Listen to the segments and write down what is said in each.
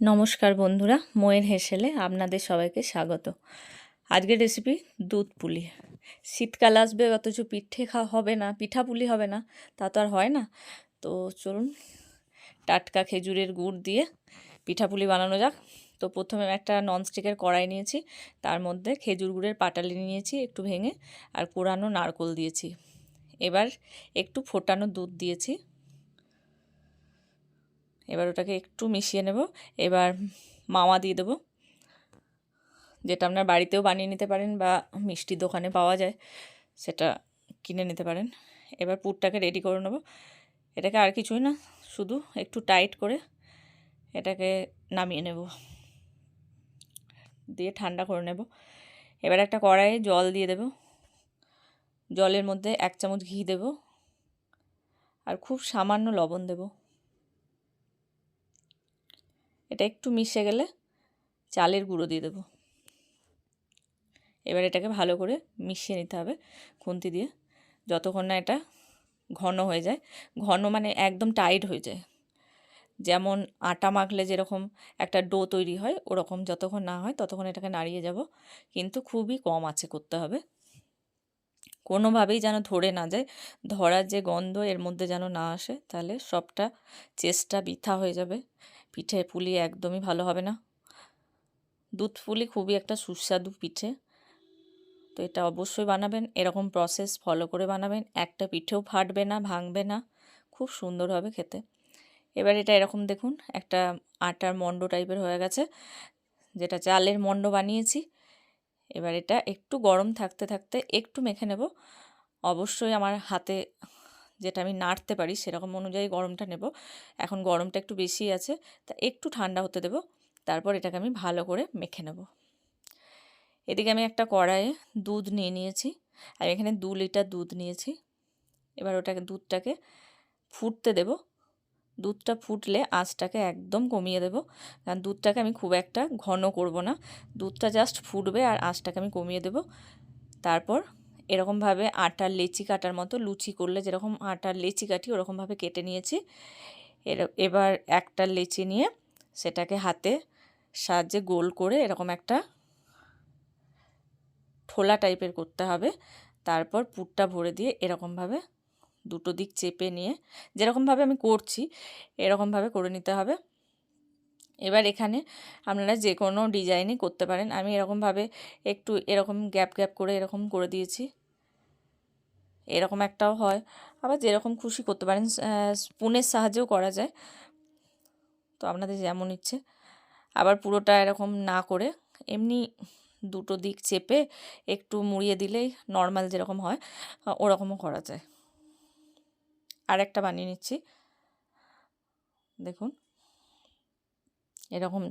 নমস্কার বন্ধুরা, ময়ের হেসেলে আপনাদের সবাইকে স্বাগত। আজকের রেসিপি দুধ পুলি। শীতকাল আসবে, অথচ পিঠে খাওয়া হবে না, পিঠা পুলি হবে না, তা তো আর হয় না। তো চলুন, টাটকা খেজুরের গুড় দিয়ে পিঠা পুলি বানানো যাক। তো প্রথমে একটা ননস্টিকের কড়াই নিয়েছি, তার মধ্যে খেজুর গুড়ের পাটালি নিয়েছি একটু ভেঙে, আর কোরানো নারকোল দিয়েছি। এবার একটু ফোটানো দুধ দিয়েছি। এবার ওটাকে একটু মিশিয়ে নেব। এবার মাওয়া দিয়ে দেবো, যেটা আপনার বাড়িতেও বানিয়ে নিতে পারেন বা মিষ্টির দোকানে পাওয়া যায়, সেটা কিনে নিতে পারেন। এবার পুরটাকে রেডি করে নেব। এটাকে আর কিছুই না, শুধু একটু টাইট করে এটাকে নামিয়ে নেব। দিয়ে ঠান্ডা করে নেব। এবার একটা কড়াইয়ে জল দিয়ে দেব। জলের মধ্যে এক চামচ ঘি দেব। আর খুব সামান্য লবণ দেবো। এটা একটু মিশে গেলে চালের গুঁড়ো দিয়ে দেবো। এবার এটাকে ভালো করে মিশিয়ে নিতে হবে খুন্তি দিয়ে। যতক্ষণ না এটা ঘন হয়ে যায়, ঘন মানে একদম টাইট হয়ে যায়। যেমন আটা মাখলে যেরকম একটা ডো তৈরি হয়, ওরকম যতক্ষণ না হয় ততক্ষণ এটাকে নাড়িয়ে যাব। কিন্তু খুবই কম আছে করতে হবে। কোনোভাবেই যেন ধরে না যায়, ধরার যে গন্ধ এর মধ্যে যেন না আসে, তাহলে সবটা চেষ্টা বৃথা হয়ে যাবে। পিঠে পুলি একদমই ভালো হবে না। দুধ পুলি খুবই একটা সুস্বাদু পিঠে। তো এটা অবশ্যই বানাবেন, এরকম প্রসেস ফলো করে বানাবেন। একটা পিঠেও ফাটবে না, ভাঙবে না, খুব সুন্দর হবে খেতে। এবার এটা এরকম দেখুন, একটা আটার মণ্ড টাইপের হয়ে গেছে, যেটা চালের মণ্ড বানিয়েছি। এবার এটা একটু গরম থাকতে থাকতে একটু মেখে নেব। অবশ্যই আমার হাতে যেটা আমি নাড়তে পারি সেরকম অনুযায়ী গরমটা নেব। এখন গরমটা একটু বেশি আছে, তা একটু ঠান্ডা হতে দেব, তারপর এটাকে আমি ভালো করে মেখে নেব। এদিকে আমি একটা কড়াইয়ে দুধ নিয়ে নিয়েছি আমি এখানে দু লিটার দুধ নিয়েছি। এবার ওটাকে, দুধটাকে ফুটতে দেব। দুধটা ফুটলে আঁচটাকে একদম কমিয়ে দেব। কারণ দুধটাকে আমি খুব একটা ঘন করব না, দুধটা জাস্ট ফুটবে আর আঁচটাকে আমি কমিয়ে দেব। তারপর এরকমভাবে আটার লেচি কাটার মতো লুচি করলে যেরকম আটার লেচি কাটি ওরকমভাবে কেটে নিয়েছি। এর, এবার একটা লেচি নিয়ে সেটাকে হাতে সাহায্যে গোল করে এরকম একটা ঠোলা টাইপের করতে হবে। তারপর পুরটা ভরে দিয়ে এরকমভাবে দুটো দিক চেপে নিয়ে যেরকমভাবে আমি করছি এরকমভাবে করে নিতে হবে। এবার এখানে আপনারা যে কোনো ডিজাইনই করতে পারেন। আমি এরকমভাবে একটু এরকম গ্যাপ গ্যাপ করে এরকম করে দিয়েছি। এরকম একটাও হয়। আবার যেরকম খুশি করতে পারেন স্পুনের সাহায্যেও করা যায়। তো আপনাদের যেমন ইচ্ছে। আবার পুরোটা এরকম না করে এমনি দুটো দিক চেপে একটু মুড়িয়ে দিলেই নর্মাল যেরকম হয় ওরকমও করা যায়। আর একটা বানিয়ে নিচ্ছি। দেখুন। এরকম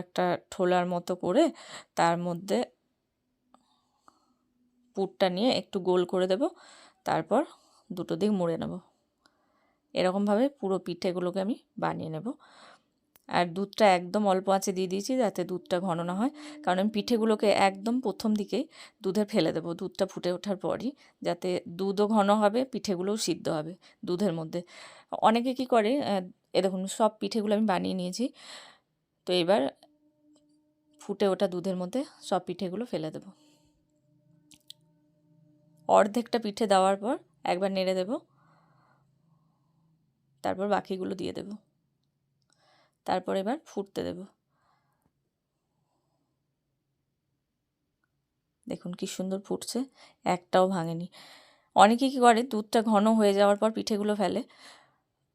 একটা ঠোলার মতো করে তার মধ্যে পুরটা নিয়ে একটু গোল করে দেব, তারপর দুটো দিক মুড়ে নেব। এরকমভাবে পুরো পিঠেগুলোকে আমি বানিয়ে নেব। আর দুধটা একদম অল্প আঁচে দিয়ে দিয়েছি যাতে দুধটা ঘন না হয়, কারণ আমি পিঠেগুলোকে একদম প্রথম দিকেই দুধে ফেলে দেবো, দুধটা ফুটে ওঠার পরই, যাতে দুধও ঘন হবে, পিঠেগুলোও সিদ্ধ হবে দুধের মধ্যে। অনেকে কি করে এ দেখুন, সব পিঠেগুলো আমি বানিয়ে নিয়েছি, তো এবার ফুটে ওঠা দুধের মধ্যে সব পিঠেগুলো ফেলে দেবো। অর্ধেকটা পিঠে দেওয়ার পর একবার নেড়ে দেব। তারপর বাকিগুলো দিয়ে দেব। তারপর এবার ফুটতে দেব। দেখুন কি সুন্দর ফুটছে, একটাও ভাঙেনি। অনেকে কি করে, দুধটা ঘন হয়ে যাওয়ার পর পিঠেগুলো ফেলে।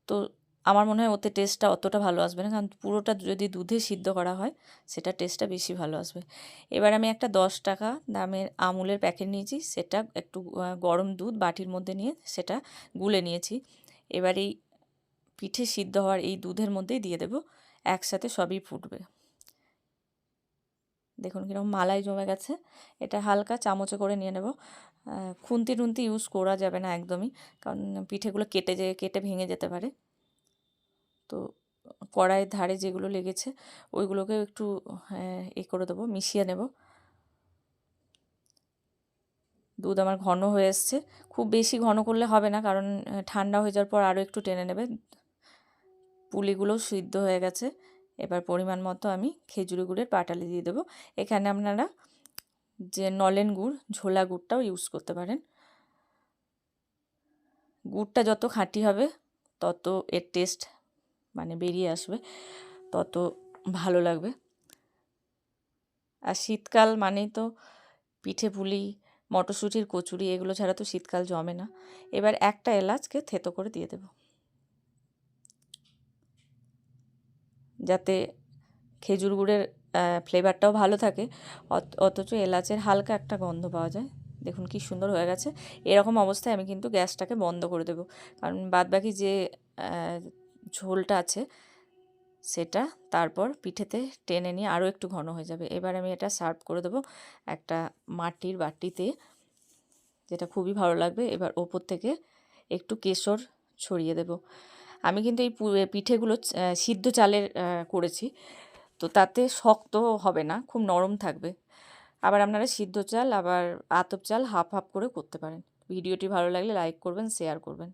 তো আমার মনে হয় ওতে টেস্টটা অতটা ভালো আসবে না। কারণ পুরোটা যদি দুধে সিদ্ধ করা হয়, সেটা টেস্টটা বেশি ভালো আসবে। এবার আমি একটা দশ টাকা দামের আমুলের প্যাকেট নিয়েছি। সেটা একটু গরম দুধ বাটির মধ্যে নিয়ে সেটা গুলে নিয়েছি। এবার এই পিঠে সিদ্ধ হওয়ার এই দুধের মধ্যেই দিয়ে দেব। একসাথে সবই ফুটবে। দেখুন কীরকম মালাই জমে গেছে। এটা হালকা চামচে করে নিয়ে নেব। খুন্তি টুন্তি ইউজ করা যাবে না একদমই। কারণ পিঠেগুলো কেটে যে, কেটে ভেঙে যেতে পারে। তো কড়াইয়ের ধারে যেগুলো লেগেছে ওইগুলোকে একটু হ্যাঁ, এ করে দেবো মিশিয়ে নেব। দুধ আমার ঘন হয়ে এসছে। খুব বেশি ঘন করলে হবে না কারণ ঠান্ডা হয়ে যাওয়ার পর আরও একটু টেনে নেবে। পুলিগুলো সিদ্ধ হয়ে গেছে। এবার পরিমাণ মতো আমি খেজুরি গুড়ের পাটালি দিয়ে দেবো। এখানে আপনারা যে নলেন গুড় ঝোলা গুড়টাও ইউজ করতে পারেন। গুড়টা যত খাঁটি হবে তত এর টেস্ট মানে বেরিয়ে আসবে, তত ভালো লাগবে। আর শীতকাল মানেই তো পিঠে পুলি, মটরশুঁটির কচুরি, এগুলো ছাড়া তো শীতকাল জমে না। এবার একটা এলাচকে থেতো করে দিয়ে দেব। যাতে খেজুর গুড়ের ফ্লেভারটাও ভালো থাকে। অথচ এলাচের হালকা একটা গন্ধ পাওয়া যায়। দেখুন কি সুন্দর হয়ে গেছে। এরকম অবস্থায় আমি কিন্তু গ্যাসটাকে বন্ধ করে দেবো। কারণ বাদবাকি যে ঝোলটা আছে, সেটা তারপর পিঠেতে টেনে নিয়ে আরও একটু ঘন হয়ে যাবে। এবার আমি এটা সার্ভ করে দেবো একটা মাটির বাটিতে, যেটা খুবই ভালো লাগবে। এবার ওপর থেকে একটু কেশর ছড়িয়ে দেব। আমি কিন্তু এই পিঠেগুলো সিদ্ধ চালের করেছি। তো তাতে শক্ত হবে না, খুব নরম থাকবে। আবার আপনারা সিদ্ধ চাল, আবার আতপ চাল হাফ হাফ করে করতে পারেন। ভিডিওটি ভালো লাগলে লাইক করবেন, শেয়ার করবেন।